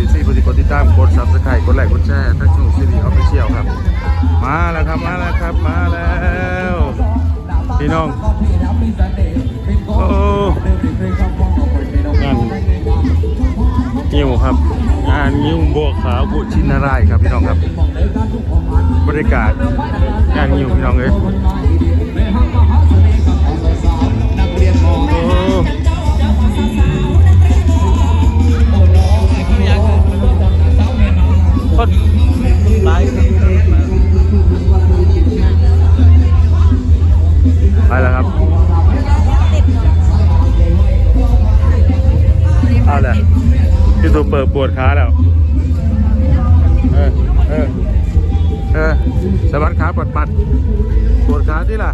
อีซี่ผู้ที่กดติดตามกดซับสไครต์กดไลค์กดแชร์ทั้งช่องซีรีออฟฟิเชียลครับ มาแล้วครับมาแล้วครับมาแล้วพี่น้องโอ้งานนิ้วครับงานนิ้วบัวขาวบุชินารายครับพี่น้องครับ บรรยากาศงานนิ้วพี่น้องเลยโอ้ ไปแล้วครับเอาแหละพี่ตูเปิดปวดขาแล้ว เออ เออ เออสะบัดขาปัดปัดปวดขาที่ล่ะ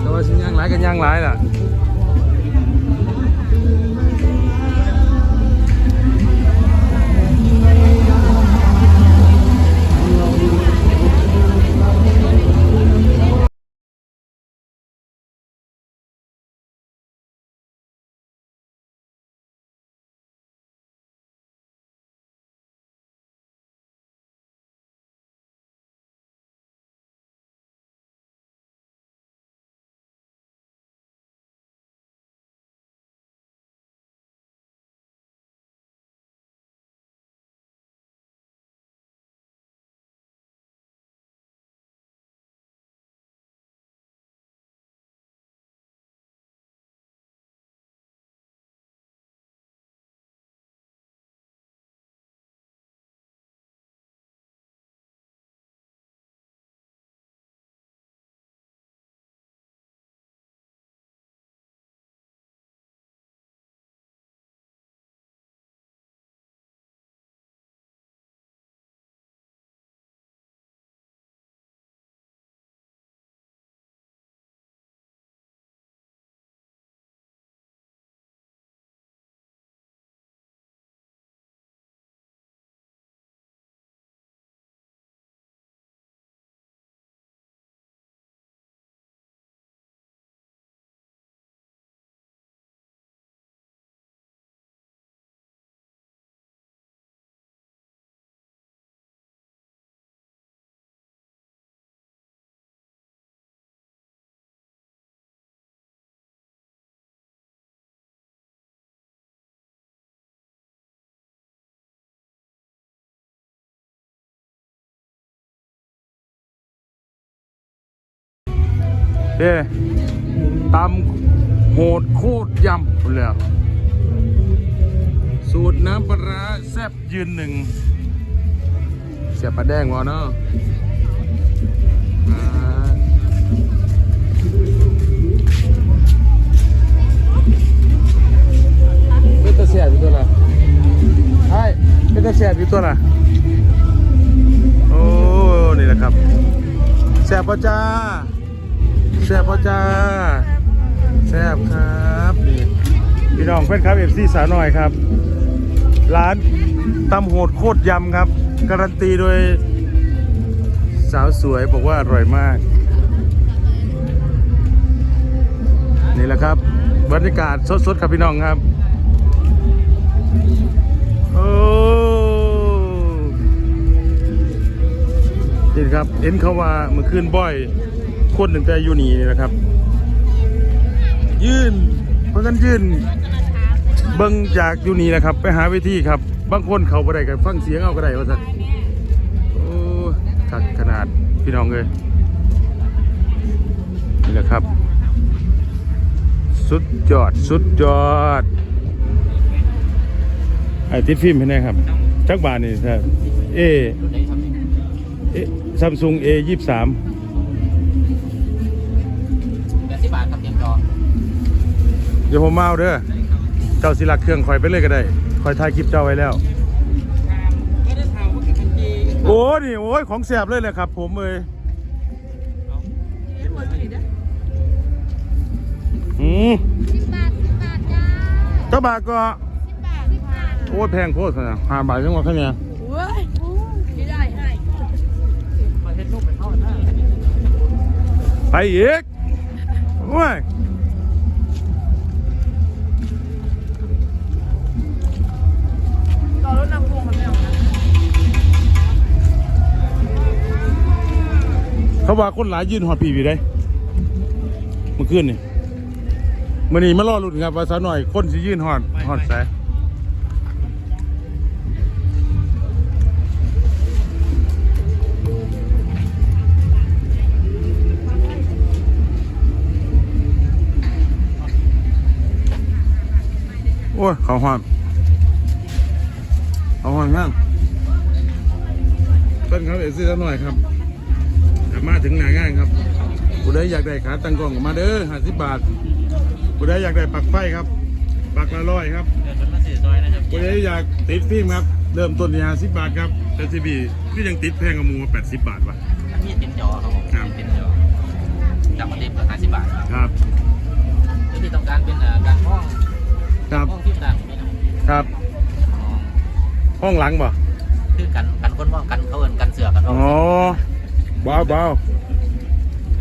แต่ว่าสิย่างหลายกันย่างหลายล่ะ เด้ตำโหดโคตรยำพุ่นแล้วสูตรน้ำปลาแซ่บยืนหนึ่งเสียบปลาแดงวะเนาะอ่าเป็นตะเสียบอยู่ตัวละใช่เป็นตะเสียบอยู่ตัวละโอ้ นี่แหละครับแซ่บปะจ้า แซ่บปะจ้าแซ่บครับนี่พี่น้องเพื่อนครับเอฟซีสาวน้อยครับ ร้านตำโหดโคตรยำครับ การันตีโดย สาวสวยบอกว่าอร่อยมาก นี่แหละครับบรรยากาศสดๆครับพี่น้องครับโอ้นี่ครับเอ็นเขาว่าเมื่อคืนบ่อย คนหนึ่งแต่อยู่นี่นี่นะครับ ยื่นเพราะกันยื่นเบิ่งจากอยู่นี่นะครับ ไปหาวิธีครับ บางคนเขาบ่ได้กันฟังเสียงเอาก็ได้ว่าซั่นโอ้ขัดขนาดพี่น้องเลยนี่แหละครับ สุดยอดสุดยอดไอ้ติดฟิล์มเห็นไหมครับจักบาทนี่ครับเอเอซัมซุงเอยี่สาม ดี๋ยวผมมาเอาเด้อเจ้าสิลักเครื่องคอยไปเลยก็ได้คอยถ่ายคลิปเจ้าไว้แล้วก็ได้ข่าวว่าเป็นจีโอ้นี่โอ้ยของแสบเลยแหละครับ ผมเอ้ยอืมสิบบาทสิบบาทจ้าเจ้าบาทก็สิบบาทสิบบาทโอ้ยแพงโพดนะห้าบาทยังว่าแค่เนี้ยเว้ยไม่ได้ให้มาเห็นรูปเป็นเท่าหน้าไปอีกโอ้ย ว่าคนหลายยืนหอดปีอยู่ได้เมื่อคืนนี่มื่อนี้มารอรุ่นครับว่าสาวหน่อยคนสิยืนหอดหอดใส่โอ้ยเขาหอดเขาหอดงามต้นครับเอซี่สาวหน่อยครับกลับ มาถึงหนางานครับผู้ใดอยากได้ขาตั้งกล้องก็มาเด้อห้าสิบบาทผู้ใดอยากได้ปลักไฟครับปลักละร้อยครับเดินมาสี่ซอยนะครับผู้ใดอยากติดฟิล์มครับ เริ่มต้นที่ห้าสิบบาทครับแต่ซีบีพี่ยังติดแพงกว่าหมูแปดสิบบาทว่ะอันนี้ติดจอครับผมครับติดจอจากประเทศเปิดห้าสิบบาทครับแล้วที่ต้องการเป็นอ่าการห้องครับห้องที่ต่างไม่ต้องครับ ห้องหลังบ่คือกันกันคนห้องกันเขาเอินกันเสือกันอ๋อเบาเบา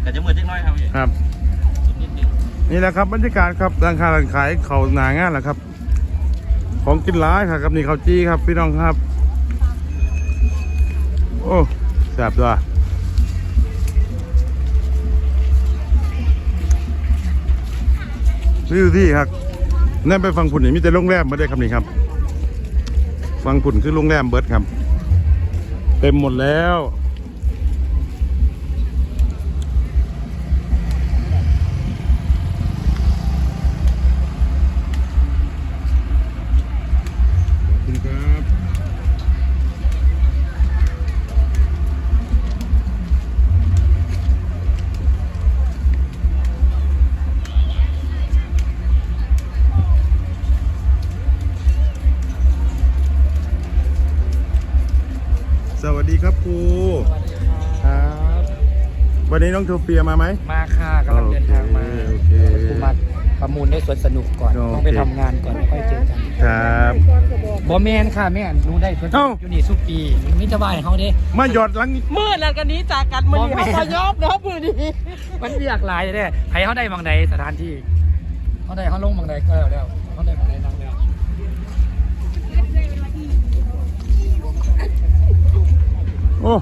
แต่จะมือเล็กน้อยครับพี่ครับ นิดนึงนี่แหละครับบรรยากาศครับร้านค้าร้านขายเขาหนางานแหละครับ ของกินร้ายครับครับนี่ข้าวจี้ครับ พี่น้องครับ โอ้แซ่บด้วยวิวที่ครับนั่นไปฟังผุนนี่มีแต่โรงแรมไม่ได้ครับนี่ครับ ฟังผุนคือโรงแรมเบิร์ดครับ เต็มหมดแล้ว วัสดีครับครูครับวันนี้น้องโทเปียมาไหมมาค่ะกำลังเดินทางมาโอเคโอเคกูมาประมูลได้สวนสนุกก่อนโอเคต้องไปทำงานก่อนแล้วค่อยเจอกันครับบอแมนค่ะแม่นรู้ได้สวนสเอ้านุกอยู่นี่สุปีมิจะบายเขาเด้มาหยอดหลังมืดแล้วกันนี้จากกันมือนี้บ่แม่เขามายอบเนาะมือนี้มันเรียกหลายเด้ใครเขาได้บางใดสถานที่เขาได้เขาลงบางใดก็แล้วแล้วเขาได้บางใดนั่งแล้ว โอ้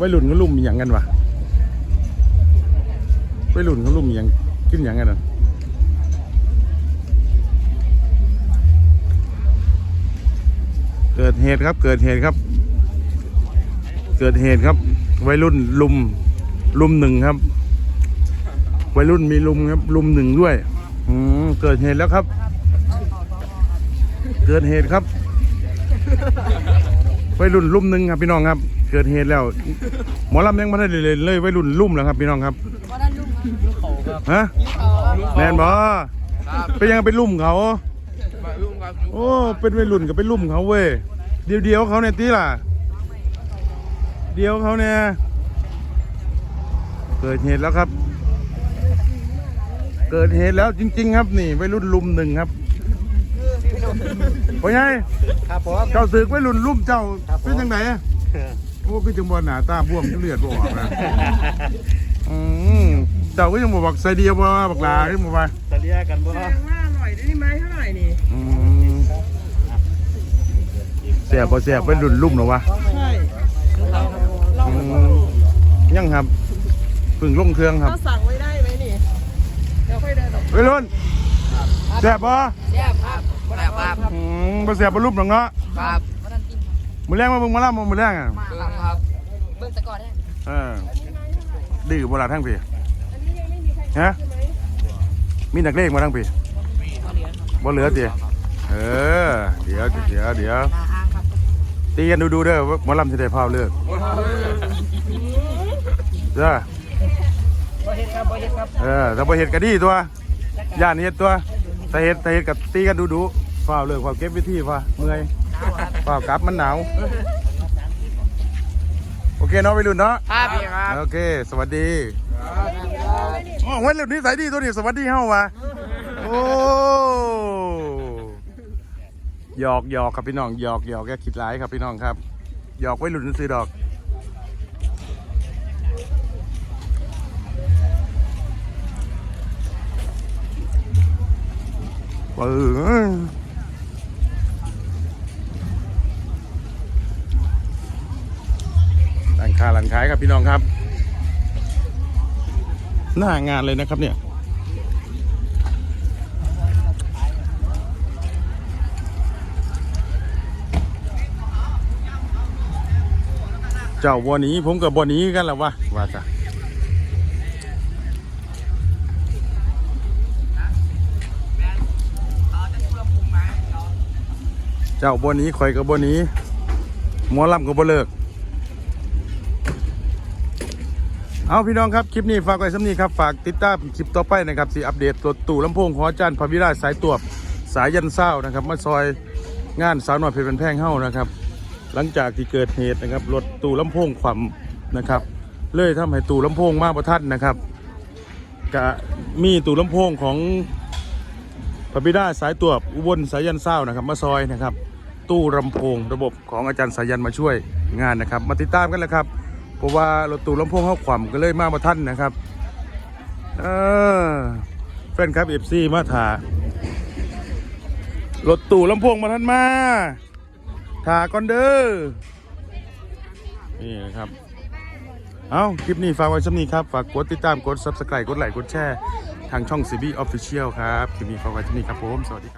วัยรุ่นเขาลุ่มอย่างกันวะวัยรุ่นเขาลุ่มอย่างกินอย่างกันอะเกิดเหตุครับ เกิดเหตุครับ เกิดเหตุครับ วัยรุ่นลุม ลุมหนึ่งครับ วัยรุ่นมีลุมครับ ลุมหนึ่งด้วย อืมเกิดเหตุแล้วครับ เกิดเหตุครับ วัยรุ่นลุ่มหนึ่งครับพี่น้องครับ เกิดเหตุแล้ว หมอลำยังไม่ได้เลยเลยวัยรุ่นลุ่มแล้วครับพี่น้องครับฮะแมนบอเป็นยังเป็นลุ่มเขาโอ้เป็นวัยรุ่นกับเป็นลุ่มเขาเว้ยเดียวเดียวๆเขาเนี่ยตีล่ะ เดียวเขาเนี่ยเกิดเหตุแล้วครับ เกิดเหตุแล้วจริง ๆ ครับนี่วัยรุ่นลุ่มหนึ่งครับ เป็นไงครับผม เจ้าสึกไว้รุ่นรุ่มเจ้าเป็นยังไงอะโอ้คือจังบอลหนาตาบวมเลือดบออกนะอืมเจ้าก็ยังบอกบอกใส่เดียวบ่บักลาขึ้นมาไปแรงว่าอร่อยได้ไหมเท่าไหร่นี่อืมเสียบพอเสียบเป็นรุ่นรุ่มหรอวะใช่อืมยังครับเพึ่งลงเครื่องครับถ้าสั่งไว้ได้ไหมนี่เดี๋ยวค่อยเดินออกไปรุ่นเสียบบ่แซ่บครับแซ่บ ครับอืมบ่เสียบบ่รุ่มหรอกเนาะครับมือแรงมาเบิ่งมาล่ำมือแรงอะครับเบิ่งสะกอร์ได้เออดื้อบ่ล่ะทั้งพี่ฮะมีนักเลงมาทั้งพี่บ่เหลือติเออเดี๋ยวเดี๋ยวเดี๋ยวตีกันดูดูๆเด้อว่าหมอลำสิได้พาวเลิกเด้อบ่เฮ็ดครับบ่เฮ็ดครับเออถ้าบ่เฮ็ดก็ดีตัวย่านเฮ็ดตัวถ้าเฮ็ดถ้าเฮ็ดก็ตีกันดูดูๆ พาวเลิกพาวเก็บวิธีพาเมื่อยพาวกลับมันหนาว โอเคเนาะไปรุ่นเนาะ ครับพี่ครับโอเค สวัสดีอ๋อวันรุ่นนี้สายดีตัวนี้สวัสดีเฮาวะโอ้หยอกหยอกครับพี่น้องหยอกหยอกแกคิดร้ายครับพี่น้องครับหยอกไว้หลุนซื้อดอกเออร้าน ค้าร้านขายครับพี่น้องครับ หน้างานเลยนะครับเนี่ยเจ้าบัวนี้ผมกับบัวนี้กันแล้ววะว่าจ้ะเจ้าบัวนี้คอยกับบัวนี้หมอลำกับบัวเลิก เอาพี่น้องครับ คลิปนี้ฝากไว้สำนีครับ ฝากติดตามคลิปต่อไปนะครับสีอัปเดตรถตู้ลำโพงของอาจารย์พระวิราชสายตรวจสายยันเศร้านะครับมาซอยงานสาวหน่อยเพชรเป็นแพงเฮ้านะครับ หลังจากที่เกิดเหตุนะครับรถตู้ลำโพงขวามนะครับ เลยทำให้ตู้ลำโพงมากประทัดนะครับกะมีตู้ลำโพงของพระบิดาสายตรวจอุบลสายยันเศร้านะครับ มาซอยนะครับ ตู้ลำโพงระบบของอาจารย์สายันมาช่วยงานนะครับ มาติดตามกันเลยครับ เพราะว่ารถตู้ลำโพงเข้าขวามก็เลยมาประทันนะครับเออแฟนครับเอฟซีมาถารถตู้ลำโพงมาทันมาถาก่อนเด้อนี่นะครับเอาคลิปนี้ฝากไว้สำนี้ครับ ฝากกดติดตามกด subscribe กดไลค์กดแชร์ ทางช่อง CB Official ครับ คลิปนี้ฝากไว้สำนี้ครับผม สวัสดีครับ